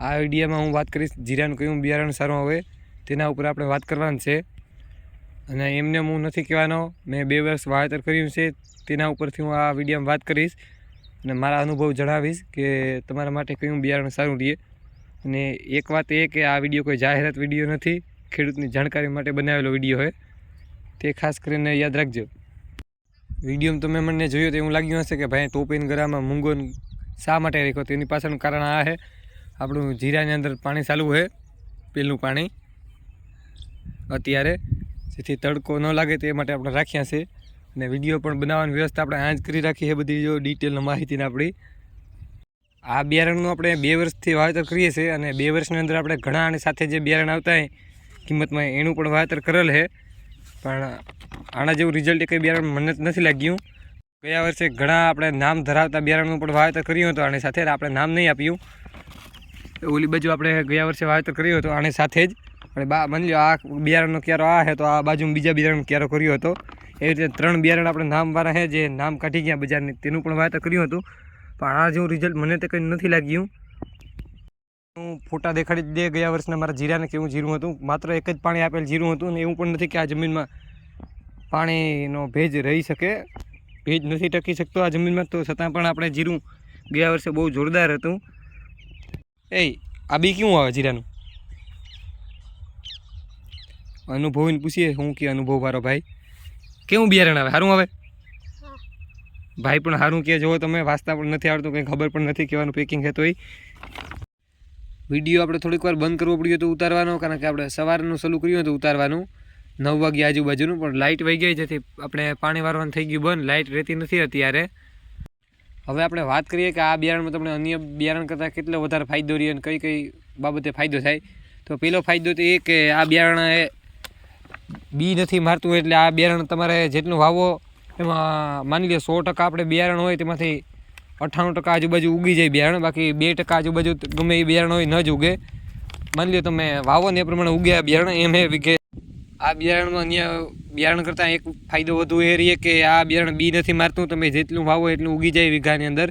આ વિડીયોમાં હું વાત કરીશ. જીરાનું કયું બિયારણ સારું આવે, તેના ઉપર આપણે વાત કરવાની છે. અને એમને હું નથી કહેવાનો. મેં બે વર્ષ વાવેતર કર્યું છે, તેના ઉપરથી હું આ વિડીયોમાં વાત કરીશ. અને મારા અનુભવ જણાવીશ કે તમારા માટે કયું બિયારણ સારું રહે. અને એક વાત એ કે આ વીડિયો કોઈ જાહેરાત વીડિયો નથી, ખેડૂતની જાણકારી માટે બનાવેલો વીડિયો હોય તે ખાસ કરીને યાદ રાખજો. વિડીયોમાં તમે મને જોયો તો એવું લાગ્યું હશે કે ભાઈ ટોપીન ગરામાં મૂંગોન શા માટે રાખ્યો? તેની પાછળનું કારણ આ છે આપણું જીરાની અંદર પાણી ચાલુ છે પેલું પાણી. અત્યારે જેથી તડકો ન લાગે તે માટે આપણે રાખ્યા છે. અને વીડિયો પણ બનાવવાની વ્યવસ્થા આપણે આ જ કરી રાખી છે બધી જો ડિટેલની માહિતીને આપણી. આ બિયારણનું આપણે બે વર્ષથી વાવેતર કરીએ છીએ અને બે વર્ષની અંદર આપણે ઘણા આની સાથે જે બિયારણ આવતા હોય, કિંમતમાં એનું પણ વાવેતર કરેલ છે. પણ આના જેવું રિઝલ્ટ કંઈ બિયારણ મને નથી લાગ્યું. ગયા વર્ષે ઘણા આપણે નામ ધરાવતા બિયારણનું પણ વાવેતર કર્યું હતું આની સાથે આપણે નામ નહીં આપ્યું. ઓલી બાજુ આપણે ગયા વર્ષે વાવેતર કર્યું હતું, આને સાથે જ. અને બા, માની લો આ બિયારણનો ક્યારો આ છે તો આ બાજુ બીજા બિયારણનો ક્યારો કર્યો હતો. એવી રીતે ત્રણ બિયારણ આપણે નામવાળા છે, જે નામ કાઢી ગયા બજારની. તેનું પણ વાવેતર કર્યું હતું. પણ આ જેવું રિઝલ્ટ મને તો કંઈ નથી લાગ્યું. હું ફોટા દેખાડી દે, ગયા વર્ષના મારા જીરાને કેવું જીરું હતું. માત્ર એક જ પાણી આપેલ જીરું હતું અને એવું પણ નથી કે આ જમીનમાં પાણીનો ભેજ રહી શકે. ભેજ નથી ટકી શકતો આ જમીનમાં, તો છતાં પણ આપણે જીરું ગયા વર્ષે બહુ જોરદાર હતું. એ આ બી કેવું આવે જીરાનું? અનુભવીને પૂછીએ, હું કે અનુભવ મારો ભાઈ? કેવું બિયારણ આવે? સારું આવે? ભાઈ પણ સારું કે, જો તમે વાંચતા પણ નથી આવડતું, કંઈ ખબર પણ નથી, કહેવાનું પેકિંગ છે તોય. વીડિયો આપણે થોડીક વાર બંધ કરવો પડ્યો તો ઉતારવાનો, કારણ કે આપણે સવારનું સલું કર્યું હતું ઉતારવાનું. નવ વાગ્યા આજુબાજુનું, પણ લાઇટ વહી ગઈ, જેથી આપણે પાણી વારવાનું થઈ ગયું બંધ લાઇટ રહેતી નથી અત્યારે. હવે આપણે વાત કરીએ કે આ બિયારણમાં તમને અન્ય બિયારણ કરતાં કેટલો વધારે ફાયદો રહે અને કઈ કઈ બાબતે ફાયદો થાય? તો પહેલો ફાયદો તો એ કે આ બિયારણ એ બી નથી મારતું એટલે આ બિયારણ તમારે જેટલું વાવો, એમાં માની લો સો ટકા આપણે બિયારણ હોય તેમાંથી અઠ્ઠાણું ટકા આજુબાજુ ઉગી જાય બિયારણ, બાકી બે ટકા આજુબાજુ ગમે એ બિયારણ હોય ન જ ઉગે. માની લો તમે વાવો ને એ પ્રમાણે ઉગ્યા બિયારણ, એમ એ વિઘે આ બિયારણમાં અહીંયા બિયારણ કરતાં એક ફાયદો વધુ એ રહીએ કે આ બિયારણ બી નથી મારતું, તમે જેટલું વાવો એટલું ઉગી જાય વીઘાની અંદર.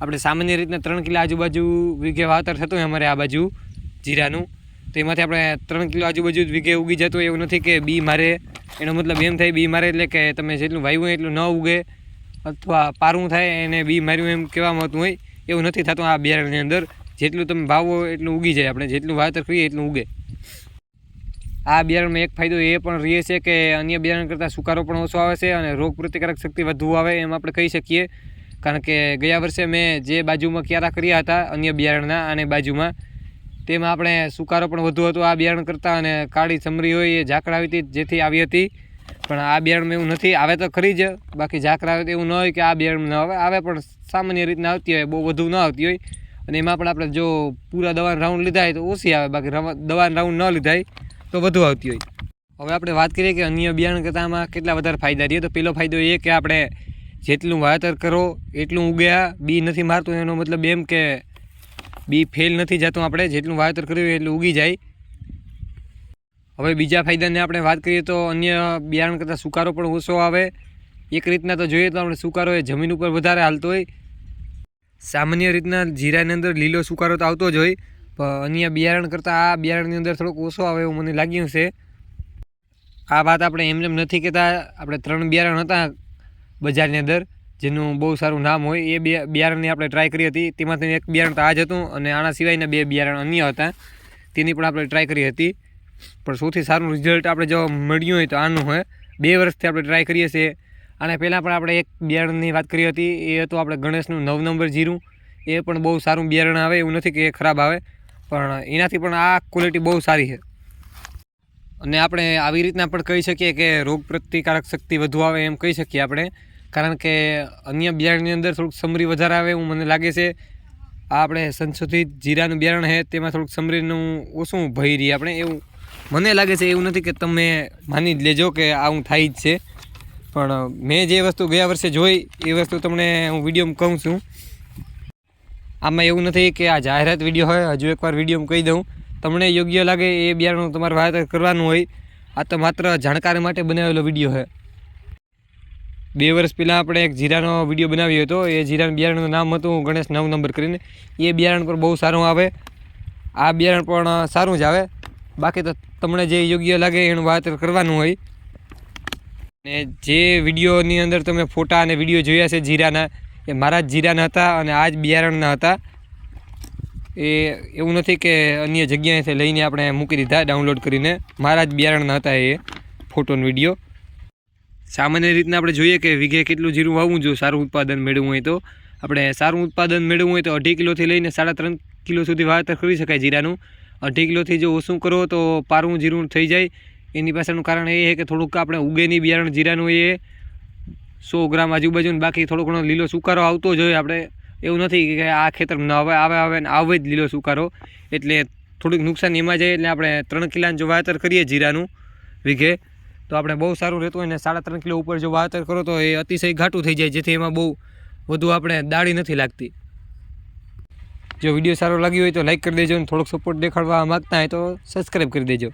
આપણે સામાન્ય રીતના ત્રણ કિલો આજુબાજુ વીઘે વાવતર થતું હોય અમારે આ બાજુ જીરાનું. તો એમાંથી આપણે ત્રણ કિલો આજુબાજુ જ વીઘે ઉગી જતું એવું નથી કે બી મારે. એનો મતલબ એમ થાય બી મારે એટલે કે તમે જેટલું વાવ્યું એટલું ન ઉગે અથવા પારું થાય એને બી માર્યું એમ કહેવામાં આવતું હોય એવું નથી થતું આ બિયારણની અંદર. જેટલું તમે વાવો એટલું ઉગી જાય. આપણે જેટલું વાવેતર કરીએ એટલું ઉગે. આ બિયારણમાં એક ફાયદો એ પણ રહે છે કે અન્ય બિયારણ કરતાં સુકારો પણ ઓછો આવે છે અને રોગ પ્રતિકારક શક્તિ વધુ આવે એમ આપણે કહી શકીએ. કારણ કે ગયા વર્ષે મેં જે બાજુમાં ક્યારા કર્યા હતા અન્ય બિયારણના અને બાજુમાં, તેમાં આપણે સુકારો પણ વધુ હતો આ બિયારણ કરતાં અને કાળી ચમરી હોય એ ઝાકળ આવી હતી, જેથી આવી હતી. પણ આ બિયારણમાં એવું નથી, આવે તો ખરી જ, બાકી ઝાકળ આવે તો એવું ન હોય કે આ બિયારણ ન આવે આવે પણ સામાન્ય રીતના આવતી હોય, બહુ વધુ ન આવતી હોય. અને એમાં પણ આપણે જો પૂરા દવાના રાઉન્ડ લીધા હોય તો ઓછી આવે, બાકી દવાના રાઉન્ડ ન લીધા હોય તો વધુ આવતી હોય. હવે આપણે વાત કરીએ કે અન્ય બિયારણ કરતાં આમાં કેટલા વધારે ફાયદા રહીએ તો પહેલો ફાયદો એ કે આપણે જેટલું વાવેતર કરો, એટલું ઉગ્યા, બી નથી મારતું. એનો મતલબ એમ કે બી ફેલ નથી જતું આપણે. જેટલું વાવેતર કર્યું એટલું ઉગી જાય. હવે બીજા ફાયદાની આપણે વાત કરીએ તો અન્ય બિયારણ કરતાં સુકારો પણ ઓછો આવે. એક રીતના તો જોઈએ તો આપણે સુકારો એ જમીન ઉપર વધારે હાલતો હોય. સામાન્ય રીતના જીરાની અંદર લીલો સુકારો તો આવતો જ હોય. અન્ય બિયારણ કરતાં આ બિયારણની અંદર થોડોક ઓછો આવે એવું મને લાગ્યું છે. આ વાત આપણે એમ એમ નથી કહેતા, આપણે ત્રણ બિયારણ હતા બજારની અંદર, જેનું બહુ સારું નામ હોય, એ બે બિયારણની આપણે ટ્રાય કરી હતી. તેમાંથી એક બિયારણ તો આ જ હતું અને આના સિવાયના બે બિયારણ અન્ય હતા. તેની પણ આપણે ટ્રાય કરી હતી. પણ સૌથી સારું રિઝલ્ટ આપણે જો મળ્યું હોય તો આનું હોય બે વર્ષથી આપણે ટ્રાય કરીએ છીએ. અને પહેલાં પણ આપણે એક બિયારણની વાત કરી હતી. એ હતું આપણે ગણેશનું નવ નંબર જીરું. એ પણ બહુ સારું બિયારણ આવે એવું નથી કે એ ખરાબ આવે. પણ એનાથી પણ આ ક્વોલિટી બહુ સારી છે. અને આપણે આવી રીતના પણ કહી શકીએ કે રોગ પ્રતિકારક શક્તિ વધુ આવે એમ કહી શકીએ આપણે. કારણ કે અન્ય બિયારણની અંદર થોડુંક સમરી વધારે આવે એવું મને લાગે છે. આ આપણે સંશોધિત જીરાનું બિયારણ છે, તેમાં થોડુંક સમરીનું ઓછું ભય રહીએ આપણે એવું. મને લાગે છે એવું નથી કે તમે માની જ લેજો કે આવું થાય જ છે. પણ મેં જે વસ્તુ ગયા વર્ષે જોઈ, એ વસ્તુ તમને હું વિડીયોમાં કહું છું. આમાં એવું નથી કે આ જાહેરાત વીડિયો હોય, હજુ એકવાર વિડીયોમાં કહી દઉં. તમને યોગ્ય લાગે એ બિયારણનું તમારે વાવેતર કરવાનું હોય, આ તો માત્ર જાણકારી માટે બનાવેલો વીડિયો છે. બે વર્ષ પહેલાં આપણે એક જીરાનો વીડિયો બનાવ્યો હતો. એ જીરાનું બિયારણનું નામ હતું ગણેશ નવ નંબર કરીને. એ બિયારણ પર બહુ સારું આવે. આ બિયારણ પણ સારું જ આવે. બાકી તો તમને જે યોગ્ય લાગે એનું વાવેતર કરવાનું હોય. ને જે વિડીયોની અંદર તમે ફોટા અને વીડિયો જોયા છે જીરાના એ મારા જ જીરાના હતા અને આ જ બિયારણના હતા. એ એવું નથી કે અન્ય જગ્યાએથી લઈને આપણે મૂકી દીધા, ડાઉનલોડ કરીને. મારા જ બિયારણના હતા એ ફોટોનો વીડિયો. સામાન્ય રીતના આપણે જોઈએ કે વીઘે કેટલું જીરું વાવવું જોઈએ સારું ઉત્પાદન મેળવવું હોય તો. આપણે સારું ઉત્પાદન મેળવવું હોય તો અઢી કિલોથી લઈને સાડા ત્રણ કિલો સુધી વાવેતર કરી શકાય જીરાનું. અઢી કિલોથી જો ઓછું કરો તો પારું જીરું થઈ જાય. એની પાછળનું કારણ એ છે કે થોડુંક આપણે ઉગેની બિયારણ જીરાનું એ સો ગ્રામ આજુબાજુ બાકી થોડો ઘણો લીલો સુકારો આવતો જ હોય આપણે. એવું નથી કે આ ખેતર ન આવે આવે ને આવે જ લીલો સુકારો. એટલે થોડીક નુકસાન એમાં જાય એટલે આપણે ત્રણ કિલાનું જો વાવેતર કરીએ જીરાનું વીઘે, તો આપણે બહુ સારું રહેતું હોય ને સાડા ત્રણ કિલો ઉપર જો વાવેતર કરો તો એ અતિશય ઘાટું થઈ જાય, જેથી એમાં બહુ વધુ આપણે દાળી નથી લાગતી. જો વીડિયો સારો લાગ્યો હોય તો લાઈક કરી દેજો અને થોડોક સપોર્ટ દેખાડવા માગતા હોય તો સબસ્ક્રાઈબ કરી દેજો.